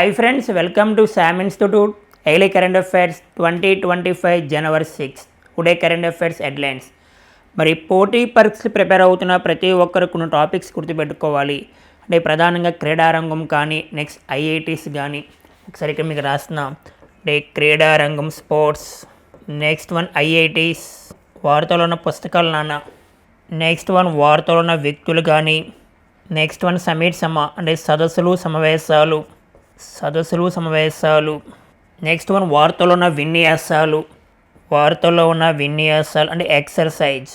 Hi friends welcome to Sam institute daily current affairs twenty twenty five January six today current affairs headlines మరి పోటీ పరీక్షలు prepare అవుతున్న ప్రతి ఒక్కరు కొన్ని టాపిక్స్ గుర్తుపెట్టుకోవాలి. అంటే ప్రధానంగా క్రీడారంగం కానీ నెక్స్ట్ ఐఐటీస్ కానీ. ఒకసారి ఇక్కడ మీకు రాస్తున్నా. అంటే క్రీడారంగం స్పోర్ట్స్ నెక్స్ట్ వన్ ఐఐటీస్ వార్తలో ఉన్న పుస్తకాలు నాన్న. నెక్స్ట్ వన్ వార్తలో ఉన్న వ్యక్తులు కానీ నెక్స్ట్ వన్ సమీట్ సమ అంటే సదస్సులు సమావేశాలు. సదస్సులు సమావేశాలు. నెక్స్ట్ వన్ వార్తలో ఉన్న విన్యాసాలు. వార్తల్లో ఉన్న విన్యాసాలు అంటే ఎక్సర్సైజ్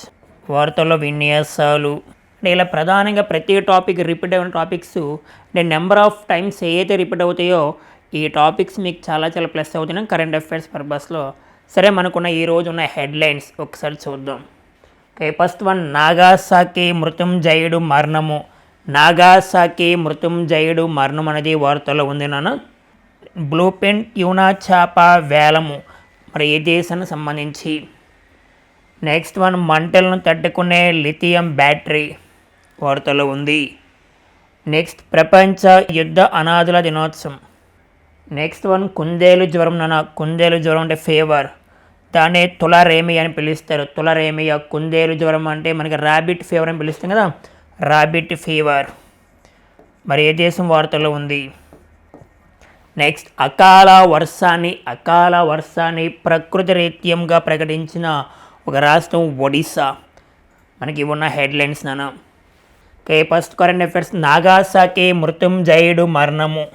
వార్తల్లో విన్యాసాలు. అంటే ఇలా ప్రధానంగా ప్రతి టాపిక్ రిపీట్ అయిన టాపిక్స్ అంటే నెంబర్ ఆఫ్ టైమ్స్ ఏదైతే రిపీట్ అవుతాయో ఈ టాపిక్స్ మీకు చాలా చాలా ప్లస్ అవుతున్నాయి. కరెంట్ అఫైర్స్ పర్పస్లో సరే మనకున్న ఈ రోజు ఉన్న హెడ్లైన్స్ ఒకసారి చూద్దాం. ఓకే ఫస్ట్ వన్ నాగాసాకి మృత్యుంజయుడు మరణము. నాగాసాకి మృత్యుంజయుడు మరణం అనేది వార్తలో ఉంది నాన్న. బ్లూ పెన్ యూనా చాప వేలము. మరి ఏ దేశానికి సంబంధించి? నెక్స్ట్ వన్ మంటలను తట్టుకునే లిథియం బ్యాటరీ వార్తలో ఉంది. నెక్స్ట్ ప్రపంచ యుద్ధ అనాథుల దినోత్సవం. నెక్స్ట్ వన్ కుందేలు జ్వరం నాన్న. కుందేలు జ్వరం అంటే ఫీవర్. దాన్ని తులరేమి అని పిలుస్తారు. తులరేమియా కుందేలు జ్వరం అంటే మనకి ర్యాబిట్ ఫీవర్ అని పిలుస్తాం కదా. రాబిట్ ఫీవర్ మరి ఏ దేశం వార్తల్లో ఉంది? నెక్స్ట్ అకాల వర్షాన్ని అకాల వర్షాన్ని ప్రకృతి రీత్యంగా ప్రకటించిన ఒక రాష్ట్రం ఒడిశా. మనకి ఉన్న హెడ్లైన్స్ నాన్న. Okay first current affairs Nagasaki మృత్యుంజయుడు మరణము.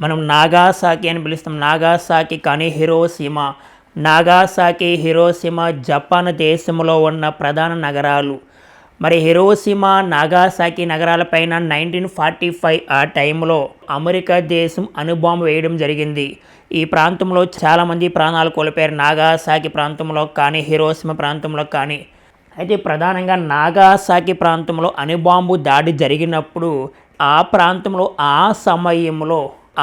మనం నాగాసాకి అని పిలుస్తాం. నాగాసాకి కానీ హిరోసీమ నాగాసాకి హిరోసీమ జపాన్ దేశంలో ఉన్న ప్రధాన నగరాలు. మరి హిరోసిమా నాగాసాకి నగరాలపైన నైన్టీన్ ఫార్టీ ఫైవ్ ఆ టైంలో అమెరికా దేశం అణుబాంబు వేయడం జరిగింది. ఈ ప్రాంతంలో చాలామంది ప్రాణాలు కోల్పోయారు. నాగాసాకి ప్రాంతంలో కానీ హిరోసీమా ప్రాంతంలో కానీ. అయితే ప్రధానంగా నాగాసాకి ప్రాంతంలో అణుబాంబు దాడి జరిగినప్పుడు ఆ ప్రాంతంలో ఆ సమయంలో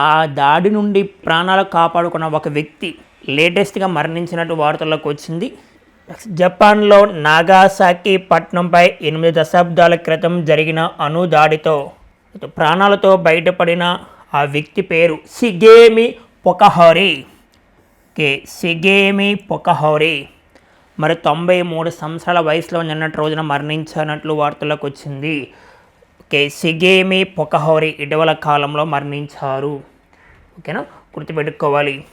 ఆ దాడి నుండి ప్రాణాలు కాపాడుకున్న ఒక వ్యక్తి లేటెస్ట్గా మరణించినట్టు వార్తల్లోకి వచ్చింది. జపాన్లో నాగాసాకి పట్టణంపై ఎనిమిది దశాబ్దాల క్రితం జరిగిన అణు దాడితో ప్రాణాలతో బయటపడిన ఆ వ్యక్తి పేరు సిగేమి పొకహోరి. కే. సిగేమి పొకహోరి. మరి తొంభై మూడు సంవత్సరాల వయసులో నిన్నటి రోజున మరణించినట్లు వార్తలకు వచ్చింది. ఓకే సిగేమి పొకహోరి ఇటీవల కాలంలో మరణించారు. ఓకేనా? గుర్తుపెట్టుకోవాలి.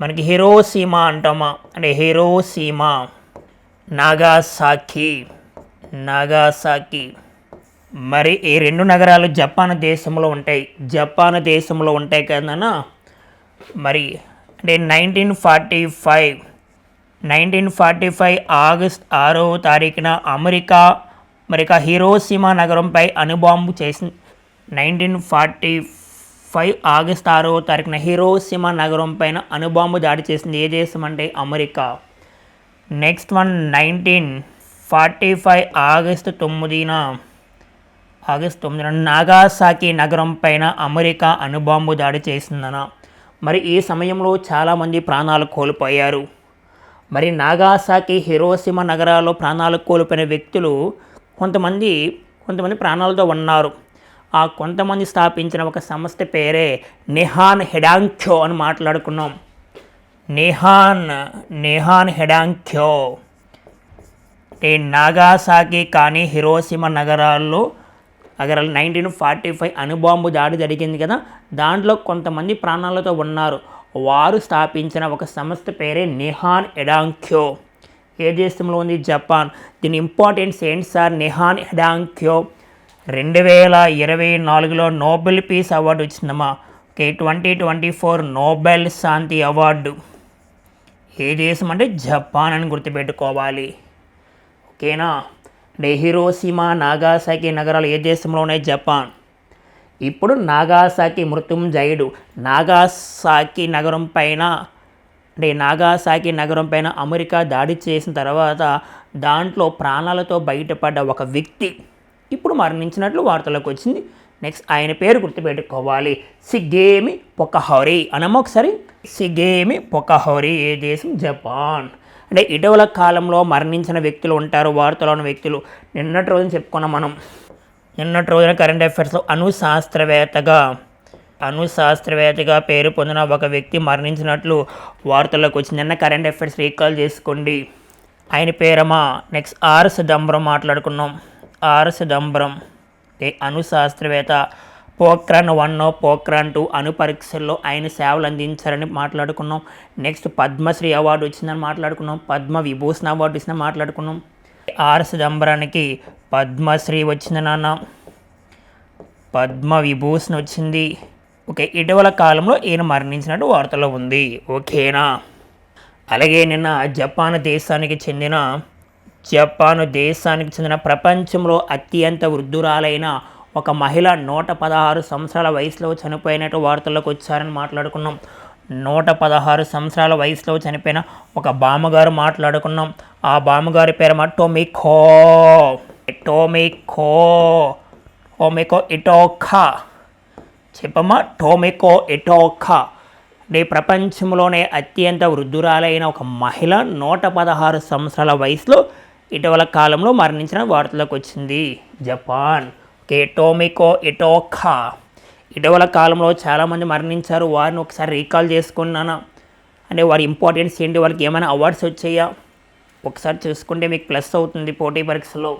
మనకి హీరోసీమా అంటామా? అంటే హీరోసీమా. నాగాసాకి నాగాసాకి. మరి ఈ రెండు నగరాలు జపాన్ దేశంలో ఉంటాయి. జపాన్ దేశంలో ఉంటాయి కదనా మరి అంటే nineteen forty five nineteen forty five August ఆరో తారీఖున అమెరికా అమెరికా హీరోసీమా నగరంపై అణుబాంబు చేసి నైన్టీన్ ఫార్టీ ఫైవ్ ఆగస్ట్ ఆరో తారీఖున హీరోసీమా నగరం పైన అణుబాంబు దాడి చేసింది ఏ దేశం అంటే America. Next one nineteen forty five August తొమ్మిదిన ఆగస్ట్ తొమ్మిదిన నాగాసాకి నగరం పైన అమెరికా అణుబాంబు దాడి చేసిందన. మరి ఈ సమయంలో చాలామంది ప్రాణాలు కోల్పోయారు. మరి నాగాసాకి హిరోసిమ నగరాల్లో ప్రాణాలు కోల్పోయిన వ్యక్తులు కొంతమంది కొంతమంది ప్రాణాలతో ఉన్నారు. ఆ కొంతమంది స్థాపించిన ఒక సంస్థ పేరే నిహాన్ హెడాంఖ్యో అని మాట్లాడుకున్నాం. నేహాన్ నిహాన్ హెడాంఖ్యో. అంటే నాగాసాకి కానీ హిరోసిమ నగరాల్లో నగరాలు నైన్టీన్ ఫార్టీ ఫైవ్ అణుబాంబు దాడి జరిగింది కదా దాంట్లో కొంతమంది ప్రాణాలతో ఉన్నారు. వారు స్థాపించిన ఒక సంస్థ పేరే నిహాన్ ఎడాంక్యో ఏ దేశంలో ఉంది? జపాన్. దీని ఇంపార్టెన్స్ ఏంటి సార్? నిహాన్ ఎడాంక్యో రెండు వేల ఇరవై నాలుగులో నోబెల్ పీస్ అవార్డు వచ్చిందమ్మా. Okay twenty twenty four Nobel శాంతి అవార్డు. ఏ దేశం అంటే జపాన్ అని గుర్తుపెట్టుకోవాలి. ఓకేనా? అంటే నాగాసాకి నగరాలు ఏ దేశంలో ఉన్నాయి? జపాన్. ఇప్పుడు నాగాసాకి మృత్యుంజయుడు నాగాసాకి నగరం పైన అంటే నాగాసాకి నగరం పైన అమెరికా దాడి చేసిన తర్వాత దాంట్లో ప్రాణాలతో బయటపడ్డ ఒక వ్యక్తి ఇప్పుడు మరణించినట్లు వార్తలకు వచ్చింది. నెక్స్ట్ ఆయన పేరు గుర్తుపెట్టుకోవాలి. సిగేమి పొకహోరి. అనమా ఒకసారి. సిగేమి పొకహోరి. ఏ దేశం? జపాన్. అంటే ఇటీవల కాలంలో మరణించిన వ్యక్తులు ఉంటారు వార్తలో ఉన్న వ్యక్తులు. నిన్నటి రోజున చెప్పుకున్నాం మనం. నిన్నటి రోజున కరెంట్ అఫైర్స్లో అణు శాస్త్రవేత్తగా పేరు పొందిన ఒక వ్యక్తి మరణించినట్లు వార్తల్లోకి వచ్చింది. నిన్న కరెంట్ అఫైర్స్ రీకాల్ చేసుకోండి. ఆయన పేరమా నెక్స్ట్ ఆర్ సిదంబరం మాట్లాడుకున్నాం. ఆర్ సిదంబరం. ఏ అణు శాస్త్రవేత్త పోక్రాన్ వన్ పోక్రాన్ టూ అణు పరీక్షల్లో ఆయన సేవలు అందించారని మాట్లాడుకున్నాం. నెక్స్ట్ పద్మశ్రీ అవార్డు వచ్చిందని మాట్లాడుకున్నాం. పద్మ విభూషణ అవార్డు వచ్చిందని మాట్లాడుకున్నాం. ఆర్ చిదంబరానికి పద్మశ్రీ వచ్చింది నాన్న. పద్మ విభూషణ్ వచ్చింది. ఓకే ఇటీవల కాలంలో ఈయన మరణించినట్టు వార్తలో ఉంది. ఓకేనా? అలాగే నిన్న జపాన్ దేశానికి చెందిన జపాను దేశానికి చెందిన ప్రపంచంలో అత్యంత వృద్ధురాలైన ఒక మహిళ నూట పదహారు సంవత్సరాల వయసులో చనిపోయినట్టు వార్తల్లోకి వచ్చారని మాట్లాడుకున్నాం. నూట పదహారు సంవత్సరాల వయసులో చనిపోయిన ఒక బామ్మగారు మాట్లాడుకున్నాం. ఆ బామ్మగారి పేరు టోమికో. టోమికో. టోమికో ఇటోఖా చెప్పమ్మా టోమికో ఇటోఖా అంటే ప్రపంచంలోనే అత్యంత వృద్ధురాలైన ఒక మహిళ నూట పదహారు సంవత్సరాల వయసులో ఇటీవల కాలంలో మరణించిన వార్తలకు వచ్చింది. జపాన్. Okay Tomiko Itoka. ఇటీవల కాలంలో చాలామంది మరణించారు. వారిని ఒకసారి రీకాల్ చేసుకున్నాను? అంటే వారి ఇంపార్టెన్స్ ఏంటి? వాళ్ళకి ఏమైనా అవార్డ్స్ వచ్చాయా? ఒకసారి చూసుకుంటే మీకు ప్లస్ అవుతుంది పోటీ పరీక్షలో.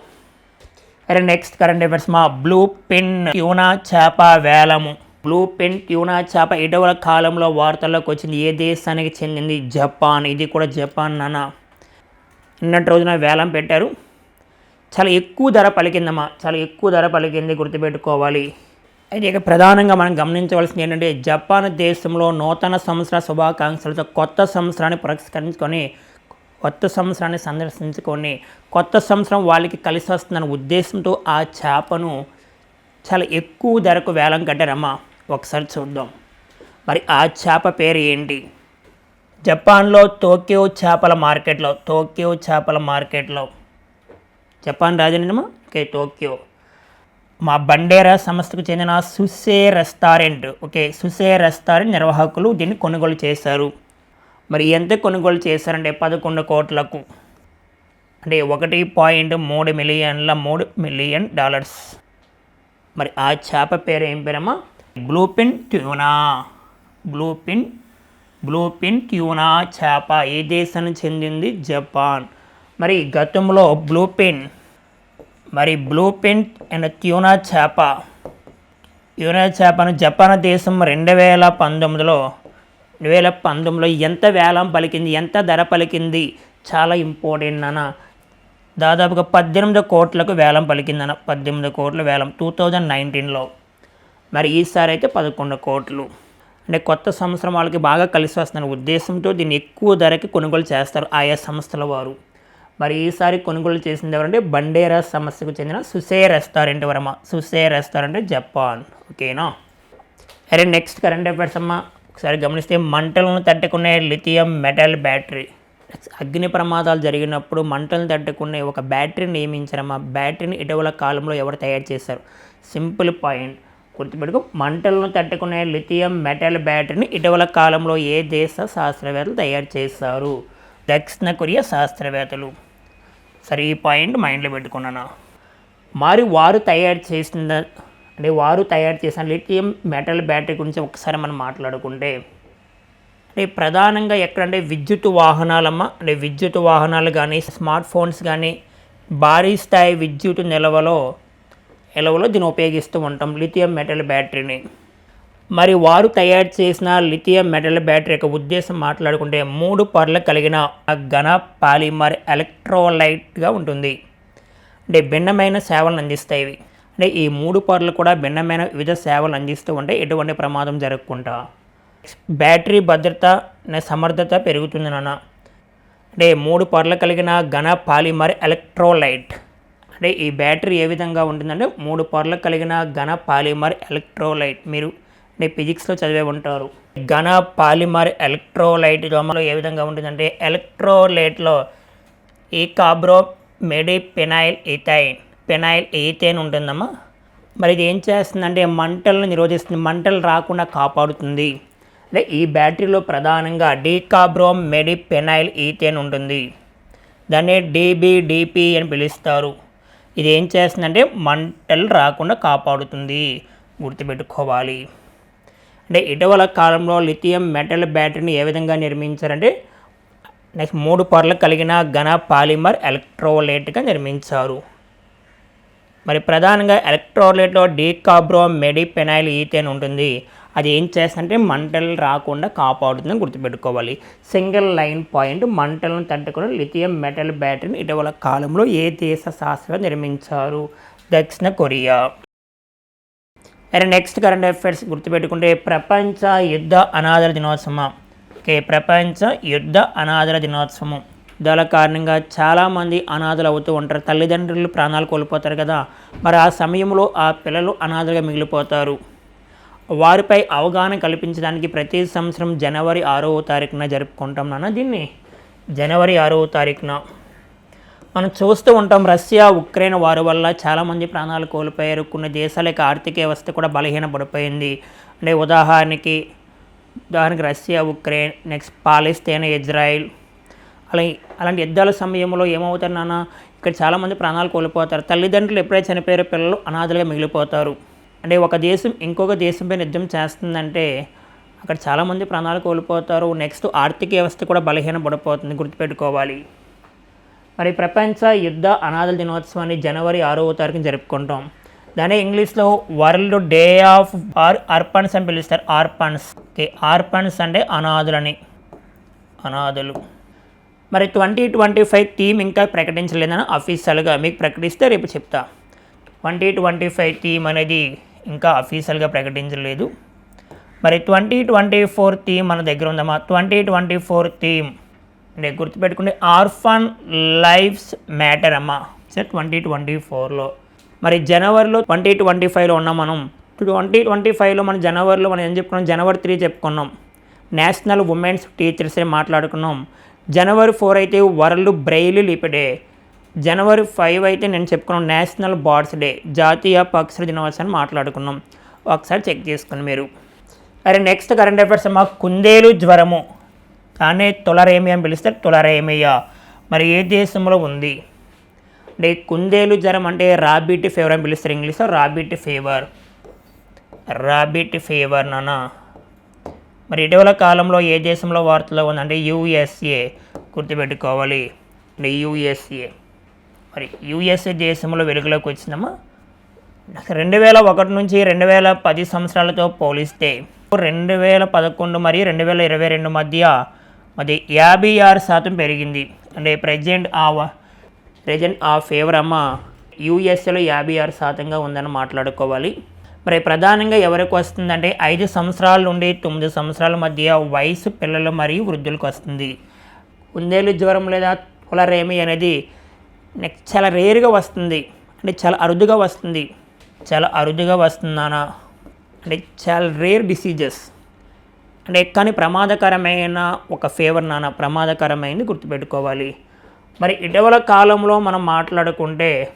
అరే నెక్స్ట్ కరెంట్ అఫైర్స్. మా బ్లూ పిన్ ట్యూనా చేప వేలము. బ్లూ పెన్ ట్యూనా చేప ఇటీవల కాలంలో వార్తల్లోకి వచ్చింది. ఏ దేశానికి చెందింది? జపాన్. ఇది కూడా జపాన్ నానా? నిన్నటి రోజున వేలం పెట్టారు. చాలా ఎక్కువ ధర పలికిందమ్మా. చాలా ఎక్కువ ధర పలికింది గుర్తుపెట్టుకోవాలి. అయితే ఇక ప్రధానంగా మనం గమనించవలసింది ఏంటంటే జపాన్ దేశంలో నూతన సంవత్సర శుభాకాంక్షలతో కొత్త సంవత్సరాన్ని పురస్కరించుకొని కొత్త సంవత్సరాన్ని సందర్శించుకొని కొత్త సంవత్సరం వాళ్ళకి కలిసి వస్తుందన్న ఉద్దేశంతో ఆ చేపను చాలా ఎక్కువ ధరకు వేలం కట్టారమ్మా. ఒకసారి చూద్దాం. మరి ఆ చేప పేరు ఏంటి? జపాన్లో టోక్యో చేపల మార్కెట్లో టోక్యో చేపల మార్కెట్లో. జపాన్ రాజధానిమా ఓకే టోక్యో. మా బండేరా సంస్థకు చెందిన sushi restaurant. Okay sushi restaurant నిర్వాహకులు దీన్ని కొనుగోలు చేశారు. మరి ఎంత కొనుగోలు చేశారంటే పదకొండు కోట్లకు. అంటే ఒకటి పాయింట్ మూడు మిలియన్ల మూడు మిలియన్ డాలర్స్. మరి ఆ చేప పేరు ఏం పేరమ్మా? బ్లూపిన్ ట్యూనా. బ్లూపిన్ బ్లూపిన్ ట్యూనా చేప ఏ దేశానికి చెందింది? జపాన్. మరి గతంలో బ్లూపిన్ మరి బ్లూపిన్ అండ్ ట్యూనా చేప. ట్యూనా చేపను జపాన్ దేశం రెండు వేల పంతొమ్మిదిలో రెండు వేల పంతొమ్మిదిలో ఎంత వేలం పలికింది? ఎంత ధర పలికింది? చాలా ఇంపార్టెంట్ అన్న దాదాపుగా పద్దెనిమిది కోట్లకు వేలం పలికిందన్న పద్దెనిమిది కోట్ల వేలం. టూ థౌజండ్ నైన్టీన్లో. మరి ఈసారి అయితే పదకొండు కోట్లు. అంటే కొత్త సంవత్సరం వాళ్ళకి బాగా కలిసి వస్తున్న ఉద్దేశంతో దీన్ని ఎక్కువ ధరకి కొనుగోలు చేస్తారు ఆయా సంస్థల వారు. మరి ఈసారి కొనుగోలు చేసింది ఎవరంటే బండేరా సంస్థకు చెందిన sushi restaurant వరమ. Sushi restaurant Japan. ఓకేనా? అరే నెక్స్ట్ కరెంట్ అఫైర్స్ అమ్మ. ఒకసారి గమనిస్తే మంటలను తట్టుకునే లిథియం మెటల్ బ్యాటరీ. అగ్ని ప్రమాదాలు జరిగినప్పుడు మంటలను తట్టుకునే ఒక బ్యాటరీని నియమించారమ్మా. బ్యాటరీని ఇటీవల కాలంలో ఎవరు తయారు చేశారు? Simple point. గుర్తుపెట్టుకో మంటలను తట్టుకునే లిథియం మెటల్ బ్యాటరీని ఇటీవల కాలంలో ఏ దేశ శాస్త్రవేత్తలు తయారు చేశారు? దక్షిణ కొరియా శాస్త్రవేత్తలు. సరే ఈ పాయింట్ మైండ్లో పెట్టుకున్నాను? మరి వారు తయారు చేసిన అంటే వారు తయారు చేసిన లిథియం మెటల్ బ్యాటరీ గురించి ఒకసారి మనం మాట్లాడుకుంటే అంటే ప్రధానంగా ఎక్కడంటే విద్యుత్ వాహనాలమ్మ అంటే విద్యుత్ వాహనాలు కానీ స్మార్ట్ ఫోన్స్ కానీ భారీ స్థాయి విద్యుత్ నిల్వలో ఎలవలో దీన్ని ఉపయోగిస్తూ ఉంటాం లిథియం మెటల్ బ్యాటరీని. మరి వారు తయారు చేసిన లిథియం మెటల్ బ్యాటరీ యొక్క ఉద్దేశం మాట్లాడుకుంటే మూడు పొరలు కలిగిన ఘన పాలిమర్ ఎలక్ట్రోలైట్గా ఉంటుంది. అంటే భిన్నమైన సేవలను అందిస్తాయి ఇవి. అంటే ఈ మూడు పొరలు కూడా భిన్నమైన వివిధ సేవలు అందిస్తూ ఉంటే ఎటువంటి ప్రమాదం జరగకుండా. బ్యాటరీ భద్రత సమర్థత పెరుగుతుంది నాన్న. అంటే మూడు పొరలు కలిగిన ఘన పాలిమర్ ఎలక్ట్రోలైట్. అంటే ఈ బ్యాటరీ ఏ విధంగా ఉంటుందంటే మూడు పొరలు కలిగిన ఘన పాలిమర్ ఎలక్ట్రోలైట్. మీరు అంటే ఫిజిక్స్లో చదివే ఉంటారు. ఘన పాలిమర్ ఎలక్ట్రోలైట్ రోమలో ఏ విధంగా ఉంటుందంటే ఎలక్ట్రోలైట్లో ఈ కాబ్రో మెడి పెనైల్ ఈథైన్ పెనైల్ ఈథైన్ ఉంటుందమ్మా. మరి ఇది ఏం చేస్తుందంటే మంటలను నిరోధిస్తుంది మంటలు రాకుండా కాపాడుతుంది. అంటే ఈ బ్యాటరీలో ప్రధానంగా డీకాబ్రోమ్ మెడి పెనైల్ ఈథేన్ ఉంటుంది. దాన్ని డీబీడీపీ అని పిలుస్తారు. ఇది ఏం చేస్తుందంటే మంటలు రాకుండా కాపాడుతుంది. గుర్తుపెట్టుకోవాలి. అంటే ఇటీవల కాలంలో లిథియం మెటల్ బ్యాటరీని ఏ విధంగా నిర్మించారంటే నెక్స్ట్ మూడు పొరలు కలిగిన ఘన పాలిమర్ ఎలక్ట్రోలైట్గా నిర్మించారు. మరి ప్రధానంగా ఎలక్ట్రోలైట్లో డీకాబ్రో మెడిపెనైల్ ఈథేన్ ఉంటుంది. అది ఏం చేస్తుందంటే మంటలు రాకుండా కాపాడుతుందని గుర్తుపెట్టుకోవాలి. సింగిల్ లైన్ పాయింట్ మంటలను తట్టుకుని లిథియం మెటల్ బ్యాటరీని ఇటీవల కాలంలో ఏ దేశ శాస్త్రవేత్త నిర్మించారు? దక్షిణ Korea. And next current affairs గుర్తుపెట్టుకుంటే ప్రపంచ యుద్ధ అనాథల దినోత్సవం. ఓకే ప్రపంచ యుద్ధ అనాథల దినోత్సవం. దాని కారణంగా చాలామంది అనాథలు అవుతూ ఉంటారు. తల్లిదండ్రులు ప్రాణాలు కోల్పోతారు కదా. మరి ఆ సమయంలో ఆ పిల్లలు అనాథలుగా మిగిలిపోతారు. వారిపై అవగాహన కల్పించడానికి ప్రతి సంవత్సరం జనవరి ఆరవ తారీఖున జరుపుకుంటాం నాన్న. దీన్ని జనవరి ఆరవ తారీఖున మనం చూస్తూ ఉంటాం. రష్యా ఉక్రెయిన్ వారి వల్ల చాలామంది ప్రాణాలు కోల్పోయారు. కొన్ని దేశాల యొక్క ఆర్థిక వ్యవస్థ కూడా బలహీనపడిపోయింది. అంటే ఉదాహరణకి ఉదాహరణకి Russia Ukraine next Palestine Israel అలా అలాంటి యుద్ధాల సమయంలో ఏమవుతారు నాన్న? ఇక్కడ చాలామంది ప్రాణాలు కోల్పోతారు. తల్లిదండ్రులు ఎప్పుడైతే చనిపోయారో పిల్లలు అనాథలుగా మిగిలిపోతారు. అంటే ఒక దేశం ఇంకొక దేశంపై యుద్ధం చేస్తుందంటే అక్కడ చాలామంది ప్రాణాలు కోల్పోతారు. నెక్స్ట్ ఆర్థిక వ్యవస్థ కూడా బలహీన పడిపోతుంది గుర్తుపెట్టుకోవాలి. మరి ప్రపంచ యుద్ధ అనాథల దినోత్సవాన్ని జనవరి ఆరవ తారీఖున జరుపుకుంటాం. దాన్ని ఇంగ్లీష్లో world day of or orphans అని పిలుస్తారు. ఆర్పన్స్ ఓకే. ఆర్పన్స్ అంటే అనాథులని. అనాథులు. మరి ట్వంటీ ట్వంటీ ఫైవ్ థీమ్ ఇంకా ప్రకటించలేదని అఫీషియల్గా మీకు ప్రకటిస్తే రేపు చెప్తా. ట్వంటీ ట్వంటీ ఫైవ్ థీమ్ అనేది ఇంకా అఫీషియల్గా ప్రకటించలేదు. మరి ట్వంటీ ట్వంటీ ఫోర్ థీమ్ మన దగ్గర ఉందమ్మా. ట్వంటీ ట్వంటీ ఫోర్ థీమ్ అంటే గుర్తుపెట్టుకుంటే ఆర్ఫన్ లైఫ్స్ మ్యాటర్ అమ్మా. సార్ ట్వంటీ ట్వంటీ ఫోర్లో మరి జనవరిలో ట్వంటీ ట్వంటీ ఫైవ్లో ఉన్నాం మనం. ట్వంటీ ట్వంటీ ఫైవ్లో మన జనవరిలో మనం ఏం చెప్పుకున్నాం? జనవరి త్రీ చెప్పుకున్నాం. నేషనల్ ఉమెన్స్ టీచర్స్ మాట్లాడుకున్నాం. జనవరి ఫోర్ అయితే వరల్డ్ బ్రెయిల్ లిపిడే. జనవరి ఫైవ్ అయితే నేను చెప్పుకున్నాను నేషనల్ బార్డ్స్ డే జాతీయ పక్షుల దినోత్సవాన్ని మాట్లాడుకున్నాం. ఒకసారి చెక్ చేసుకుని మీరు. అరే నెక్స్ట్ కరెంట్ అఫైర్స్ మా కుందేలు జ్వరము. కానీ తొలరేమి అని పిలిస్తే తొలరేమియా మరి ఏ దేశంలో ఉంది? అంటే కుందేలు జ్వరం అంటే రాబిట్ ఫీవర్ అని పిలుస్తారు ఇంగ్లీష్లో రాబిట్ ఫీవర్ రాబిట్ ఫీవర్ నానా? మరి ఇటీవల కాలంలో ఏ దేశంలో వార్తలో ఉందంటే యూఎస్ఏ గుర్తుపెట్టుకోవాలి. అంటే యూఎస్ఏ మరి యూఎస్ఏ దేశంలో వెలుగులోకి వచ్చినామా? రెండు వేల ఒకటి నుంచి రెండు వేల పది సంవత్సరాలతో పోలిస్తే రెండు వేల పదకొండు మరియు రెండు వేల ఇరవై రెండు మధ్య మరి యాభై ఆరు శాతం పెరిగింది. అంటే ప్రజెంట్ ఆ ప్రజెంట్ ఆ ఫేవర్ అమ్మ యూఎస్ఏలో యాభై ఆరు శాతంగా ఉందని మాట్లాడుకోవాలి. మరి ప్రధానంగా ఎవరికి వస్తుందంటే ఐదు సంవత్సరాల నుండి తొమ్మిది సంవత్సరాల మధ్య వయసు పిల్లలు మరియు వృద్ధులకు వస్తుంది. కుందేలు జ్వరం లేదా కులరేమి అనేది నెక్స్ట్ చాలా రేరుగా వస్తుంది. అంటే చాలా అరుదుగా వస్తుంది. చాలా అరుదుగా వస్తుందానా అంటే చాలా రేర్ డిసీజెస్. అంటే కానీ ప్రమాదకరమైన ఒక ఫేవర్ నాన్న ప్రమాదకరమైనది గుర్తుపెట్టుకోవాలి. మరి ఇటీవల కాలంలో మనం మాట్లాడుకుంటే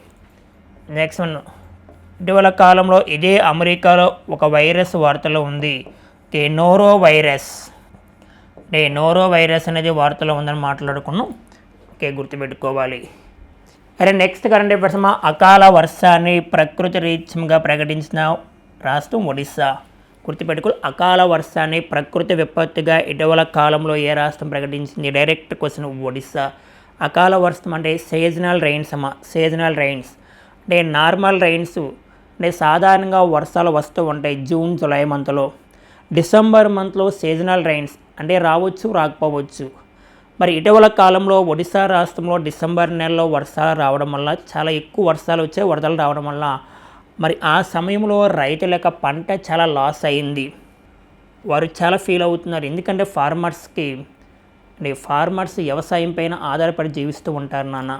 నెక్స్ట్ వన్. ఇటీవల కాలంలో ఇదే అమెరికాలో ఒక వైరస్ వార్తలో ఉంది. The noro virus. The noro virus అనేది వార్తలో ఉందని మాట్లాడుకున్నాం. ఓకే గుర్తుపెట్టుకోవాలి. అరే నెక్స్ట్ కరెంట్ అఫైర్స్ మా అకాల వర్షాన్ని ప్రకృతి రీత్యంగా ప్రకటించిన రాష్ట్రం ఒడిస్సా. గుర్తుపెట్టుకు అకాల వర్షాన్ని ప్రకృతి విపత్తుగా ఇటీవల కాలంలో ఏ రాష్ట్రం ప్రకటించింది? Direct question Odisha. అకాల వర్షం అంటే సీజనల్ రైన్స్ అమ్మ సీజనల్ రైన్స్ అంటే నార్మల్ రైన్స్ అంటే సాధారణంగా వర్షాలు వస్తూ ఉంటాయి జూన్ జూలై మంత్లో డిసెంబర్ మంత్లో సీజనల్ రైన్స్ అంటే రావచ్చు రాకపోవచ్చు. మరి ఇటీవల కాలంలో ఒడిశా రాష్ట్రంలో డిసెంబర్ నెలలో వర్షాలు రావడం వల్ల చాలా ఎక్కువ వర్షాలు వచ్చాయి వరదలు రావడం వల్ల మరి ఆ సమయంలో రైతుల యొక్క పంట చాలా లాస్ అయింది. వారు చాలా ఫీల్ అవుతున్నారు. ఎందుకంటే ఫార్మర్స్కి అంటే ఫార్మర్స్ వ్యవసాయం పైన ఆధారపడి జీవిస్తూ ఉంటారు నాన్న.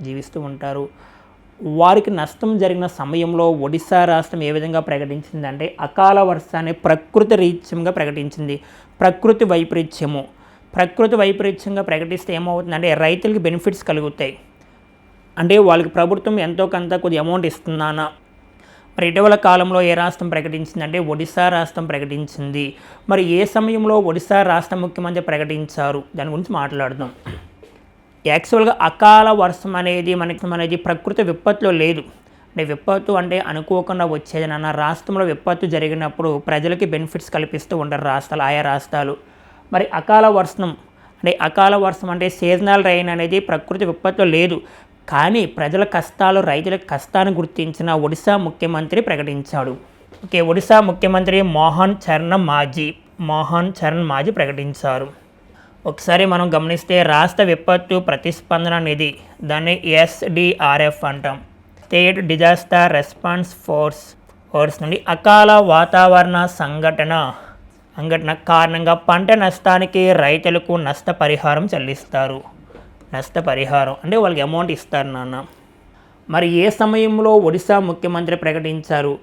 జీవిస్తూ ఉంటారు. వారికి నష్టం జరిగిన సమయంలో ఒడిశా రాష్ట్రం ఏ విధంగా ప్రకటించిందంటే అకాల వర్షాన్ని ప్రకృతి రీత్యంగా ప్రకటించింది. ప్రకృతి వైపరీత్యము. ప్రకృతి వైపరీత్యంగా ప్రకటిస్తే ఏమవుతుందంటే రైతులకి బెనిఫిట్స్ కలుగుతాయి. అంటే వాళ్ళకి ప్రభుత్వం ఎంతో కొంత కొద్ది అమౌంట్ ఇస్తున్నానా? మరి ఇటీవల కాలంలో ఏ రాష్ట్రం ప్రకటించిందంటే ఒడిశా రాష్ట్రం ప్రకటించింది. మరి ఏ సమయంలో ఒడిశా రాష్ట్ర ముఖ్యమంత్రి ప్రకటించారు? దాని గురించి మాట్లాడదాం. యాక్చువల్గా అకాల వర్షం అనేది మనకి అనేది ప్రకృతి విపత్తులో లేదు. అంటే విపత్తు అంటే అనుకోకుండా వచ్చేది నాన్న. రాష్ట్రంలో విపత్తు జరిగినప్పుడు ప్రజలకి బెనిఫిట్స్ కల్పిస్తూ ఉంటారు రాష్ట్రాలు ఆయా రాష్ట్రాలు. మరి అకాల వర్షం అంటే అకాల వర్షం అంటే సీజనల్ రైన్ అనేది ప్రకృతి విపత్తు లేదు. కానీ ప్రజల కష్టాలు రైతుల కష్టాన్ని గుర్తించిన ఒడిశా ముఖ్యమంత్రి ప్రకటించాడు. ఓకే ఒడిశా ముఖ్యమంత్రి మోహన్ చరణ్ మాజీ మోహన్ చరణ్ మాజీ ప్రకటించారు. ఒకసారి మనం గమనిస్తే రాష్ట్ర విపత్తు ప్రతిస్పందన నిధి దాన్ని ఎస్డిఆర్ఎఫ్ అంటాం. State disaster response force force నుండి అకాల వాతావరణ సంఘటన సంఘటన కారణంగా పంట నష్టానికి రైతులకు నష్టపరిహారం చెల్లిస్తారు. నష్టపరిహారం అంటే వాళ్ళకి అమౌంట్ ఇస్తారు నాన్న. మరి ఏ సమయంలో ఒడిశా ముఖ్యమంత్రి ప్రకటించారు?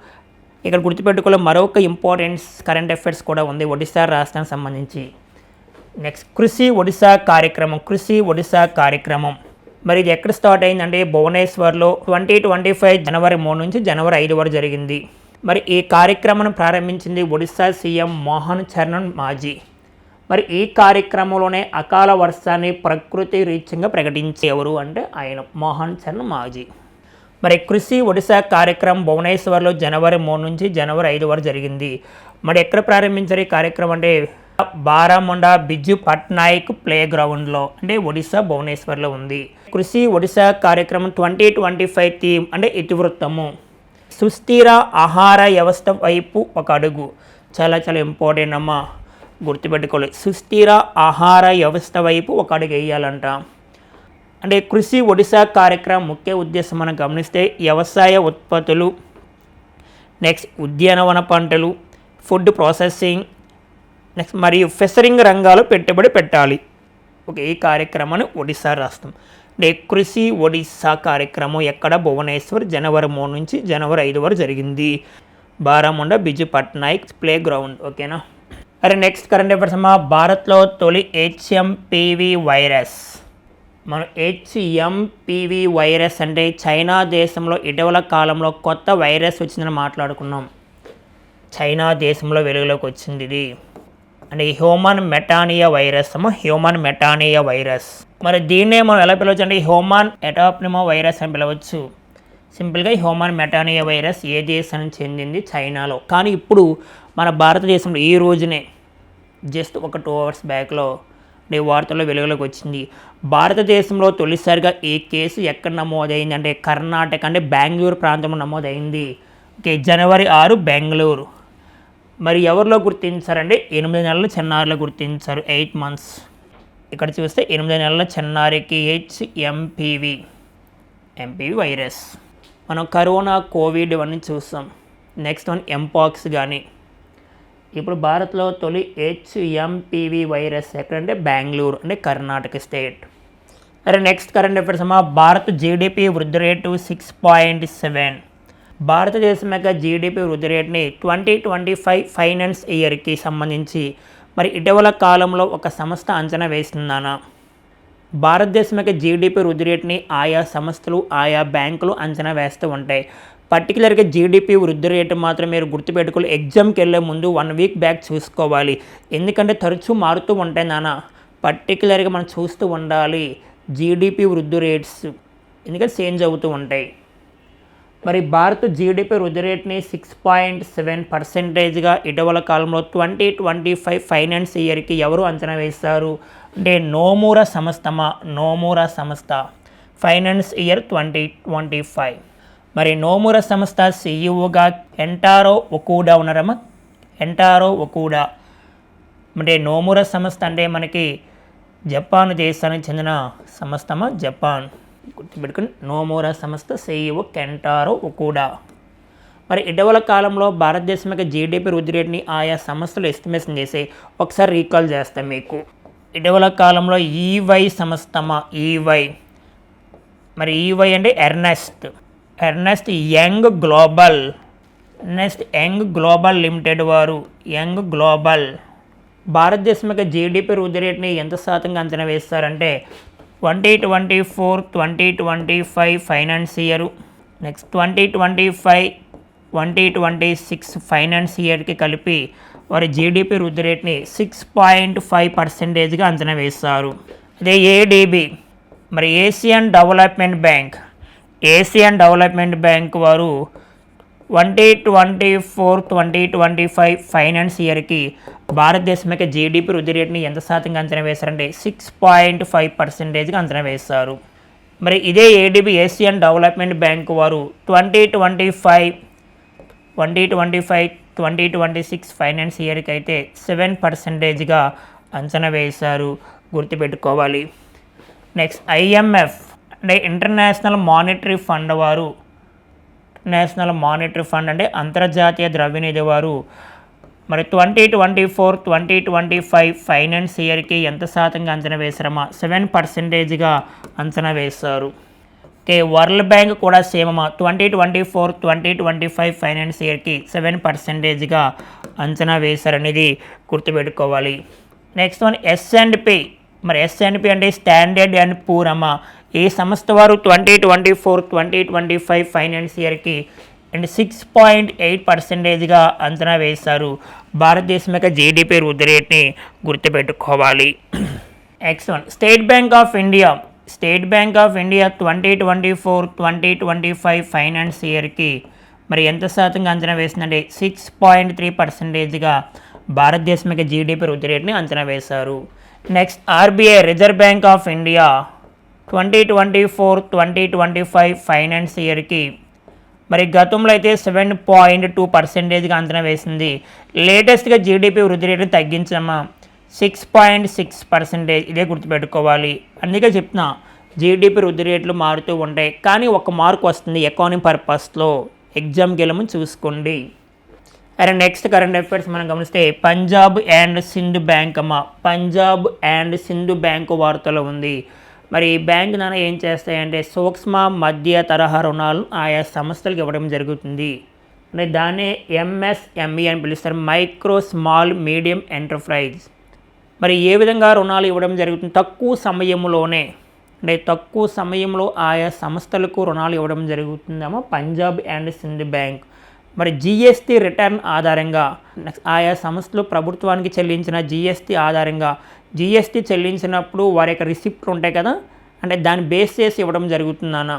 ఇక్కడ గుర్తుపెట్టుకోలే మరొక ఇంపార్టెన్స్ కరెంట్ అఫైర్స్ కూడా ఉంది ఒడిశా రాష్ట్రానికి సంబంధించి. నెక్స్ట్ కృషి ఒడిశా కార్యక్రమం కృషి ఒడిశా కార్యక్రమం. మరి ఇది ఎక్కడ స్టార్ట్ అయిందంటే భువనేశ్వర్లో ట్వంటీ ట్వంటీ ఫైవ్ జనవరి మూడు నుంచి జనవరి ఐదు వరకు జరిగింది. మరి ఈ కార్యక్రమం ప్రారంభించింది ఒడిశా సీఎం మోహన్ చరణ్ మాజీ. మరి ఈ కార్యక్రమంలోనే అకాల వర్షాన్ని ప్రకృతి రీత్యంగా ప్రకటించేవారు అంటే ఆయన మోహన్ చరణ్ మాజీ. మరి కృషి ఒడిశా కార్యక్రమం భువనేశ్వర్లో జనవరి మూడు నుంచి జనవరి ఐదు వరకు జరిగింది. మరి ఎక్కడ ప్రారంభించారు ఈ కార్యక్రమం అంటే బారాముండా బిజు పట్నాయక్ ప్లే గ్రౌండ్లో అంటే ఒడిశా భువనేశ్వర్లో ఉంది. కృషి ఒడిశా కార్యక్రమం ట్వంటీ ట్వంటీ ఫైవ్ థీమ్ అంటే ఇతివృత్తము. సుస్థిర ఆహార వ్యవస్థ వైపు ఒక అడుగు. చాలా చాలా ఇంపార్టెంట్ అమ్మా. గుర్తుపెట్టుకోవాలి. సుస్థిర ఆహార వ్యవస్థ వైపు ఒక అడుగు వేయాలంట. అంటే కృషి ఒడిశా కార్యక్రమం ముఖ్య ఉద్దేశం మనం గమనిస్తే వ్యవసాయ ఉత్పత్తులు నెక్స్ట్ ఉద్యానవన పంటలు ఫుడ్ ప్రాసెసింగ్ నెక్స్ట్ మరియు ఫిషరింగ్ రంగాలు పెట్టుబడి పెట్టాలి. ఓకే ఈ కార్యక్రమాన్ని ఒడిశా రాష్ట్రం. కృషి ఒడిస్సా కార్యక్రమం ఎక్కడ? భువనేశ్వర్ జనవరి మూడు నుంచి జనవరి ఐదు వరకు జరిగింది. బారాముండ బిజు పట్నాయక్ ప్లే గ్రౌండ్ ఓకేనా? అరే నెక్స్ట్ కరెంట్ అఫేర్స్ అమ్మా. భారత్లో తొలి హెచ్ఎంపివి వైరస్. మనం హెచ్ఎంపివి వైరస్ అంటే చైనా దేశంలో ఇటీవల కాలంలో కొత్త వైరస్ వచ్చిందని మాట్లాడుకున్నాం. చైనా దేశంలో వెలుగులోకి వచ్చింది ఇది. అంటే హ్యూమన్ మెటానియా వైరస్ హ్యూమన్ మెటానియా వైరస్. మరి దీన్నే మనం ఎలా పిలవచ్చు అంటే హ్యూమన్ ఎటాప్నిమో వైరస్ అని పిలవచ్చు. సింపుల్గా హ్యూమన్ మెటానియా వైరస్ ఏ దేశానికి చెందింది? చైనాలో. కానీ ఇప్పుడు మన భారతదేశంలో ఈ రోజునే జస్ట్ ఒక టూ అవర్స్ బ్యాక్లో ఈ వార్తల్లో వెలుగులోకి వచ్చింది. భారతదేశంలో తొలిసారిగా ఈ కేసు ఎక్కడ నమోదైంది? అంటే కర్ణాటక అంటే బెంగళూరు ప్రాంతంలో నమోదైంది. ఓకే జనవరి ఆరు బెంగళూరు. మరి ఎవరిలో గుర్తించారంటే ఎనిమిది నెలల చిన్నారిలో గుర్తించారు. ఎయిట్ మంత్స్ ఇక్కడ చూస్తే ఎనిమిది నెలల చిన్నారికి హెచ్ఎంపివి ఎంపీవి వైరస్ మనం కరోనా కోవిడ్ ఇవన్నీ చూస్తాం. నెక్స్ట్ వన్ ఎంపాక్స్ కానీ ఇప్పుడు భారత్లో తొలి హెచ్ఎంపివి వైరస్ ఎక్కడంటే బెంగళూరు అంటే కర్ణాటక స్టేట్. అరే నెక్స్ట్ కరెంట్ అఫేర్స్ అమ్మా భారత్ జీడిపి వృద్ధి రేటు సిక్స్ పాయింట్ సెవెన్ భారతదేశం యొక్క జీడిపి వృద్ధి రేట్ని ట్వంటీ ట్వంటీ ఫైవ్ ఫైనాన్స్ ఇయర్కి సంబంధించి మరి ఇటీవల కాలంలో ఒక సంస్థ అంచనా వేసిందానా భారతదేశం యొక్క జీడిపి వృద్ధి రేట్ని ఆయా సంస్థలు ఆయా బ్యాంకులు అంచనా వేస్తూ ఉంటాయి పర్టికులర్గా జీడిపి వృద్ధి రేటు మాత్రం మీరు గుర్తుపెట్టుకోవాలి ఎగ్జామ్కి వెళ్ళే ముందు వన్ వీక్ బ్యాక్ చూసుకోవాలి. ఎందుకంటే తరచూ మారుతూ ఉంటాయి నాన్న. పర్టికులర్గా మనం చూస్తూ ఉండాలి జీడిపి వృద్ధి రేట్స్. ఎందుకంటే చేంజ్ అవుతూ ఉంటాయి. మరి భారత్ జీడిపి వృద్ధి రేట్ని సిక్స్ పాయింట్ సెవెన్ పర్సెంటేజ్గా ఇటీవల కాలంలో ట్వంటీ ట్వంటీ ఫైవ్ ఫైనాన్స్ ఇయర్కి ఎవరు అంచనా వేస్తారు? అంటే నోమూర సంస్థమా? నోమూర సంస్థ. Finance year twenty twenty five మరి నోముర సంస్థ సీఈఓగా ఎంటారో ఒకూడా ఉన్నారమ్మా? ఎంటారో ఒకూడా అంటే నోముర సంస్థ అంటే మనకి జపాన్ దేశానికి చెందిన సంస్థమా? జపాన్. గుర్తుపెట్టుకుని నోమోరా సంస్థ సీఈఓ కెంటారో ఒకూడా. మరి ఇటీవల కాలంలో భారతదేశం యొక్క జీడిపి వృద్ధి రేట్ని ఆయా సంస్థలు ఎస్టిమేషన్ చేసి ఒకసారి రీకాల్ చేస్తాం మీకు. ఇటీవల కాలంలో ఈవై సంస్థమా? ఈవై. మరి ఈవై అంటే Ernst. Ernst Young global. Next Young global limited వారు. Young global. భారతదేశం యొక్క జీడిపి వృద్ధి రేట్ని ఎంత శాతంగా అంచనా వేస్తారంటే twenty twenty four twenty twenty five finance year. Next twenty twenty five twenty twenty six finance ఇయర్కి కలిపి వారి జీడిపి వృద్ధి రేట్ని సిక్స్ పాయింట్ ఫైవ్ పర్సెంటేజ్గా అంచనా వేస్తారు అదే ఏడిబి మరి Asian development bank Asian development bank వారు twenty twenty four twenty twenty five finance ఇయర్కి భారతదేశం యొక్క జీడిపి వృద్ధి రేటుని ఎంత శాతంగా అంచనా వేశారంటే సిక్స్ పాయింట్ ఫైవ్ పర్సెంటేజ్గా అంచనా వేశారు. మరి ఇదే ఏడిబి ఏషియన్ డెవలప్మెంట్ బ్యాంక్ వారు twenty twenty five twenty twenty five twenty twenty six finance ఇయర్కి అయితే సెవెన్ పర్సెంటేజ్గా అంచనా వేశారు. గుర్తుపెట్టుకోవాలి. నెక్స్ట్ ఐఎంఎఫ్ అంటే ఇంటర్నేషనల్ మానిటరీ ఫండ్ వారు నేషనల్ మానిటరీ ఫండ్ అంటే అంతర్జాతీయ ద్రవ్యనిధి వారు మరి twenty twenty four twenty twenty five finance ఇయర్కి ఎంత శాతంగా అంచనా వేశారమ్మా? సెవెన్ పర్సెంటేజ్గా అంచనా వేశారు. ఓకే వరల్డ్ బ్యాంక్ కూడా సేమ్ అమ్మా. Twenty twenty four twenty twenty five finance ఇయర్కి సెవెన్ పర్సెంటేజ్గా అంచనా వేశారనేది గుర్తుపెట్టుకోవాలి. Next one S and P. మరి ఎస్ అండ్ పి అంటే స్టాండర్డ్ అండ్ పూర్ అమ్మ. ఈ సంస్థ వారు twenty twenty four twenty twenty five finance ఇయర్కి అండ్ సిక్స్ పాయింట్ ఎయిట్ పర్సెంటేజ్గా అంచనా వేశారు. భారతదేశం యొక్క జీడిపి వృద్ధి రేట్ని గుర్తుపెట్టుకోవాలి. Next one state bank of India state Bank of India twenty twenty four twenty twenty five finance ఇయర్కి మరి ఎంత శాతంగా అంచనా వేసిందంటే సిక్స్ పాయింట్ త్రీ పర్సెంటేజ్గా భారతదేశం యొక్క జీడిపి వృద్ధి రేట్ని అంచనా వేశారు. Next RBI reserve bank of India twenty twenty four twenty twenty five finance ఇయర్కి. మరి గతంలో అయితే సెవెన్ పాయింట్ టూ పర్సెంటేజ్గా అంచనా వేసింది. లేటెస్ట్గా జీడిపి వృద్ధి రేటు తగ్గించమా సిక్స్ పాయింట్ సిక్స్ పర్సెంటేజ్ ఇదే గుర్తుపెట్టుకోవాలి. అందుకే చెప్తున్నా జీడిపి వృద్ధి రేట్లు మారుతూ ఉంటాయి. కానీ ఒక మార్క్ వస్తుంది ఎకానమీ పర్పస్లో. ఎగ్జామ్కి వెళ్ళమని చూసుకోండి. అరే నెక్స్ట్ కరెంట్ అఫైర్స్ మనం గమనిస్తే పంజాబ్ అండ్ సింధు బ్యాంక్ అమ్మ. పంజాబ్ అండ్ సింధు బ్యాంకు వార్తలో ఉంది. మరి ఈ నాన్న ఏం చేస్తాయంటే సూక్ష్మ మధ్య తరహా రుణాలు ఆయా సంస్థలకు ఇవ్వడం జరుగుతుంది. అంటే దాన్నే ఎంఎస్ఎంఈ అని పిలుస్తారు. మైక్రో స్మాల్ మీడియం ఎంటర్ప్రైజ్ మరి ఏ విధంగా రుణాలు ఇవ్వడం జరుగుతుంది? తక్కువ సమయంలోనే అంటే తక్కువ సమయంలో ఆయా సంస్థలకు రుణాలు ఇవ్వడం జరుగుతుందేమో పంజాబ్ అండ్ సింధ్ బ్యాంక్ మరి జిఎస్టీ రిటర్న్ ఆధారంగా ఆయా సంస్థలు ప్రభుత్వానికి చెల్లించిన జిఎస్టీ ఆధారంగా జిఎస్టీ చెల్లించినప్పుడు వారి యొక్క రిసిప్ట్లు ఉంటాయి కదా అంటే దాన్ని బేస్ చేసి ఇవ్వడం జరుగుతుందన్న.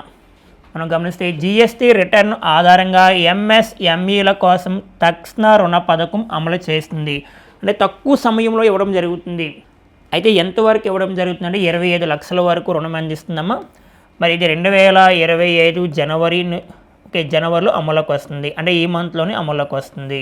మనం గమనిస్తే జిఎస్టీ రిటర్న్ ఆధారంగా ఎంఎస్ఎంఈల కోసం తక్షణ రుణ పథకం అమలు చేస్తుంది. అంటే తక్కువ సమయంలో ఇవ్వడం జరుగుతుంది. అయితే ఎంతవరకు ఇవ్వడం జరుగుతుందంటే ఇరవై ఐదు లక్షల వరకు రుణం అందిస్తుందమ్మా. మరి ఇది రెండు వేల ఇరవై ఐదు జనవరి ఓకే జనవరిలో అమలులోకి వస్తుంది. అంటే ఈ మంత్లోనే అమల్లోకి వస్తుంది.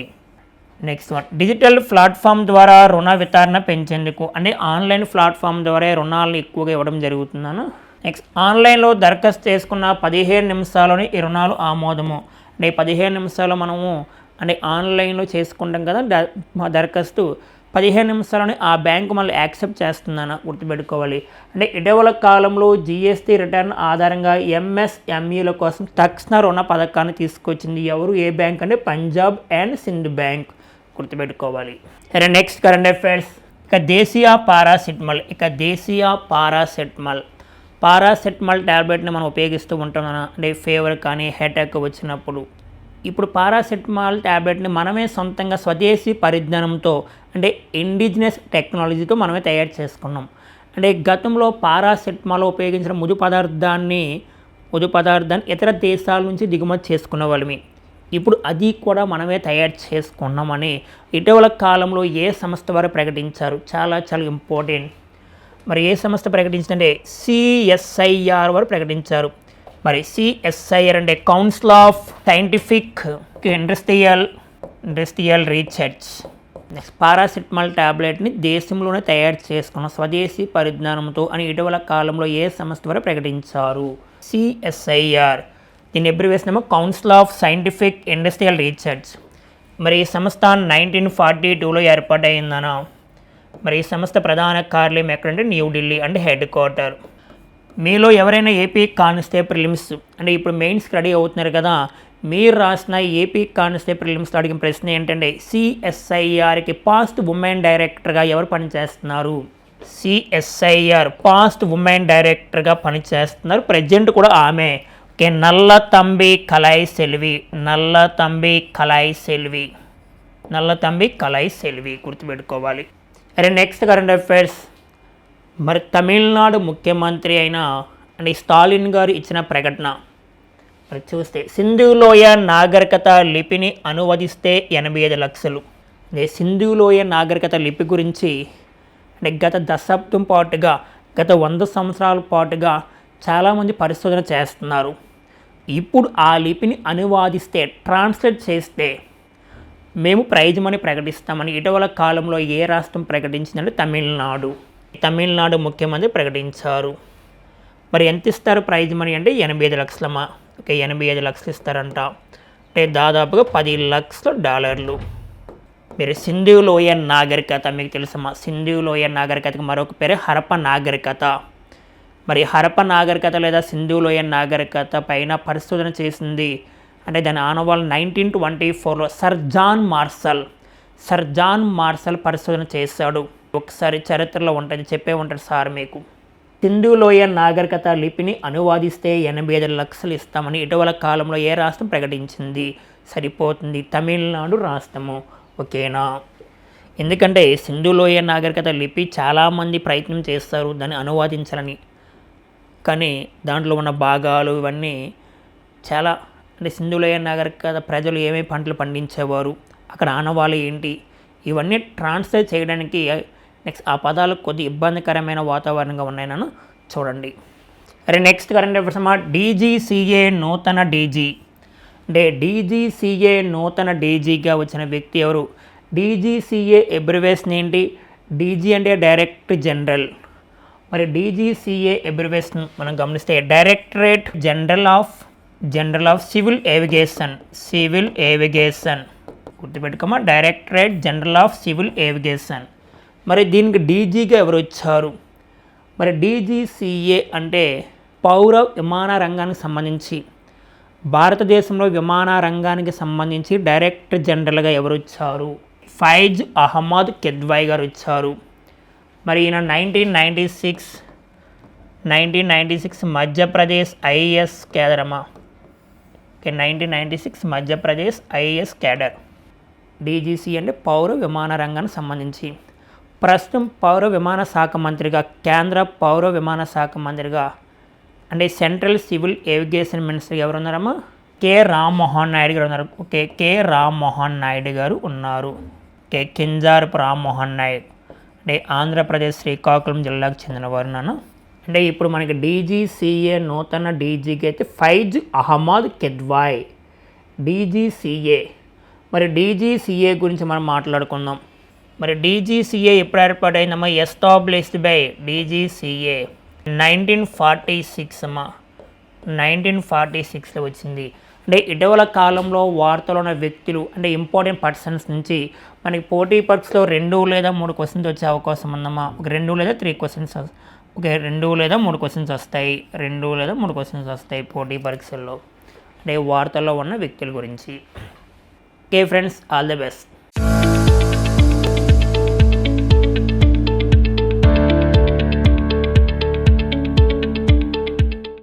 నెక్స్ట్ వన్ డిజిటల్ ప్లాట్ఫామ్ ద్వారా రుణ వితరణ పెంచేందుకు అంటే ఆన్లైన్ ప్లాట్ఫామ్ ద్వారా రుణాలను ఎక్కువగా ఇవ్వడం జరుగుతున్నాను నెక్స్ట్ ఆన్లైన్లో దరఖాస్తు చేసుకున్న పదిహేను నిమిషాల్లోనే ఈ రుణాలు ఆమోదము. అంటే పదిహేను నిమిషాలు మనము అంటే ఆన్లైన్లో చేసుకుంటాం కదా మా దరఖాస్తు పదిహేను నిమిషాలని ఆ బ్యాంకు మళ్ళీ యాక్సెప్ట్ చేస్తుందని? గుర్తుపెట్టుకోవాలి. అంటే ఇటీవల కాలంలో జిఎస్టీ రిటర్న్ ఆధారంగా ఎంఎస్ఎంఈల కోసం తక్షణ రుణ పథకాన్ని తీసుకొచ్చింది ఎవరు? ఏ బ్యాంక్ అంటే? Punjab and Sindh bank. గుర్తుపెట్టుకోవాలి. సరే నెక్స్ట్ కరెంట్ అఫైర్స్ ఇక దేశీయ పారాసిటమల్ ఇక దేశీయ పారాసెటమల్. పారాసెటమల్ ట్యాబ్లెట్ని మనం ఉపయోగిస్తూ ఉంటాం అంటే ఫీవర్ కానీ హెడేక్ వచ్చినప్పుడు. ఇప్పుడు పారాసెటమాల్ ట్యాబ్లెట్ని మనమే సొంతంగా స్వదేశీ పరిజ్ఞానంతో అంటే ఇండిజినస్ టెక్నాలజీతో మనమే తయారు చేసుకున్నాం. అంటే గతంలో పారాసెటమాల్ ఉపయోగించిన ముదు పదార్థాన్ని ముదు పదార్థాన్ని ఇతర దేశాల నుంచి దిగుమతి చేసుకునే వాళ్ళమే ఇప్పుడు అది కూడా మనమే తయారు చేసుకున్నామని ఇటీవల కాలంలో ఏ సంస్థ వారు ప్రకటించారు? చాలా చాలా ఇంపార్టెంట్. మరి ఏ సంస్థ ప్రకటించిందంటే సిఎస్ఐఆర్ వారు ప్రకటించారు. మరి సిఎస్ఐఆర్ అంటే council of scientific industrial industrial research next paracetamol ట్యాబ్లెట్ని దేశంలోనే తయారు చేసుకున్న స్వదేశీ పరిజ్ఞానంతో అని ఇటీవల కాలంలో ఏ సంస్థ వారు ప్రకటించారు? సిఎస్ఐఆర్. దీని ఎబ్రివేషన్ ఏమో council of scientific industrial research మరి ఈ సంస్థ నైన్టీన్ ఫార్టీ టూలో ఏర్పాటైందన? మరి ఈ సంస్థ ప్రధాన కార్యాలయం ఎక్కడంటే న్యూఢిల్లీ అంటే హెడ్ క్వార్టర్ మీలో ఎవరైనా ఏపీ కానిస్టేబుల్ ప్రిలిమ్స్ అంటే ఇప్పుడు మెయిన్స్ రెడీ అవుతున్నారు కదా మీరు రాసిన ఏపీ కానిస్టేబుల్ ప్రిలిమ్స్లో అడిగిన ప్రశ్న ఏంటంటే సిఎస్ఐఆర్కి పాస్ట్ ఉమెన్ డైరెక్టర్గా ఎవరు పనిచేస్తున్నారు? సిఎస్ఐఆర్ పాస్ట్ ఉమెన్ డైరెక్టర్గా పనిచేస్తున్నారు. ప్రజెంట్ కూడా ఆమె. ఓకే నల్ల తంబి కలాయి సెల్వి నల్ల తంబి కలాయి సెల్వి నల్ల తంబి కలాయి సెల్వి గుర్తుపెట్టుకోవాలి. అరే నెక్స్ట్ కరెంట్ అఫైర్స్ మరి తమిళనాడు ముఖ్యమంత్రి అయిన అంటే స్టాలిన్ గారు ఇచ్చిన ప్రకటన. మరి చూస్తే సింధులోయ నాగరికత లిపిని అనువదిస్తే ఎనభై ఐదు లక్షలు. అదే సింధులోయ నాగరికత లిపి గురించి అంటే గత దశాబ్దం పాటుగా గత వంద సంవత్సరాల పాటుగా చాలామంది పరిశోధన చేస్తున్నారు. ఇప్పుడు ఆ లిపిని అనువాదిస్తే ట్రాన్స్లేట్ చేస్తే మేము ప్రైజ్ మనీ ప్రకటిస్తామని ఇటీవల కాలంలో ఏ రాష్ట్రం ప్రకటించిందంటే తమిళనాడు. తమిళనాడు ముఖ్యమంత్రి ప్రకటించారు. మరి ఎంత ఇస్తారు ప్రైజ్ మనీ అంటే ఎనభై ఐదు లక్షలమా ఓకే ఎనభై ఐదు లక్షలు ఇస్తారంట. అంటే దాదాపుగా పది లక్షల డాలర్లు. మీరు సింధు లోయ నాగరికత మీకు తెలుసమ్మా? సింధు లోయ నాగరికతకు మరొక పేరు హరప్ప నాగరికత. మరి హరప్ప నాగరికత లేదా సింధు లోయ నాగరికత పైన పరిశోధన చేసింది. అంటే దాని ఆనవాళ్ళు నైన్టీన్ ట్వంటీ ఫోర్లో sir John Marshall sir John Marshall పరిశోధన చేశాడు. ఒకసారి చరిత్రలో ఉంటుంది చెప్పే ఉంటాడు సార్ మీకు. సింధు లోయ నాగరికత లిపిని అనువాదిస్తే ఎనభై ఐదు లక్షలు ఇస్తామని ఇటీవల కాలంలో ఏ రాష్ట్రం ప్రకటించింది? సరిపోతుంది తమిళనాడు రాష్ట్రము. ఓకేనా? ఎందుకంటే సింధు లోయ నాగరికత లిపి చాలామంది ప్రయత్నం చేస్తారు దాన్ని అనువాదించాలని. కానీ దాంట్లో ఉన్న భాగాలు ఇవన్నీ చాలా అంటే సింధులోయ నాగరికత ప్రజలు ఏమేమి పంటలు పండించేవారు అక్కడ ఆనవాళ్ళు ఏంటి ఇవన్నీ ట్రాన్స్లేట్ చేయడానికి నెక్స్ట్ ఆ పదాలు కొద్ది ఇబ్బందికరమైన వాతావరణంగా ఉన్నాయని చూడండి. అరే నెక్స్ట్ కరెంట్ అఫేర్స్ అమ్మా డీజీసీఏ నూతన డీజీ. అంటే డీజీసీఏ నూతన డీజీగా వచ్చిన వ్యక్తి ఎవరు? డీజీసీఏ ఎబ్రివేషన్ ఏంటి? డీజీ అంటే డైరెక్ట్ జనరల్. మరి డీజీసీఏ ఎబ్రివేషన్ మనం గమనిస్తే directorate general of general of civil aviation civil aviation గుర్తుపెట్టుకోమా directorate general of civil aviation మరి దీనికి డీజీగా ఎవరు వచ్చారు? మరి డీజీసీఏ అంటే పౌర విమాన రంగానికి సంబంధించి భారతదేశంలో విమాన రంగానికి సంబంధించి డైరెక్టర్ జనరల్గా ఎవరు వచ్చారు? ఫైజ్ అహ్మద్ కెద్వాయ్ గారు వచ్చారు. మరి ఈయన nineteen ninety six nineteen ninety six Madhya Pradesh IAS కేడరమా okay nineteen ninety six Madhya Pradesh IAS cadre. DGC అంటే పౌర విమాన రంగానికి సంబంధించి. ప్రస్తుతం పౌర విమాన శాఖ మంత్రిగా కేంద్ర పౌర విమాన శాఖ మంత్రిగా అంటే సెంట్రల్ సివిల్ ఏవిగేషన్ మినిస్టర్ ఎవరు ఉన్నారమ్మా కె రామ్మోహన్ నాయుడు గారు ఉన్నారు. ఓకే కె రామ్మోహన్ నాయుడు గారు ఉన్నారు. కే కింజారపు రామ్మోహన్ నాయుడు. అంటే ఆంధ్రప్రదేశ్ శ్రీకాకుళం జిల్లాకు చెందినవారు నన్ను అంటే ఇప్పుడు మనకి డీజీసీఏ నూతన డీజీకి అయితే ఫైజ్ అహ్మద్ కెద్వాయ్. డీజీసీఏ. మరి డీజీసీఏ గురించి మనం మాట్లాడుకుందాం. మరి డీజీసీఏ ఎప్పుడు ఏర్పాటైందమ్మా? Established by DGCA. Nineteen forty six అమ్మా. నైన్టీన్ ఫార్టీ సిక్స్లో వచ్చింది. అంటే ఇటీవల కాలంలో వార్తలో ఉన్న వ్యక్తులు అంటే ఇంపార్టెంట్ పర్సన్స్ నుంచి మనకి పోటీ పరీక్షలో రెండు లేదా మూడు క్వశ్చన్స్ వచ్చే అవకాశం ఉందమ్మా. ఒక రెండు లేదా త్రీ క్వశ్చన్స్ ఓకే రెండు లేదా మూడు క్వశ్చన్స్ వస్తాయి. రెండు లేదా మూడు క్వశ్చన్స్ వస్తాయి పోటీ పరీక్షల్లో. అంటే వార్తల్లో ఉన్న వ్యక్తుల గురించి. Okay friends all the best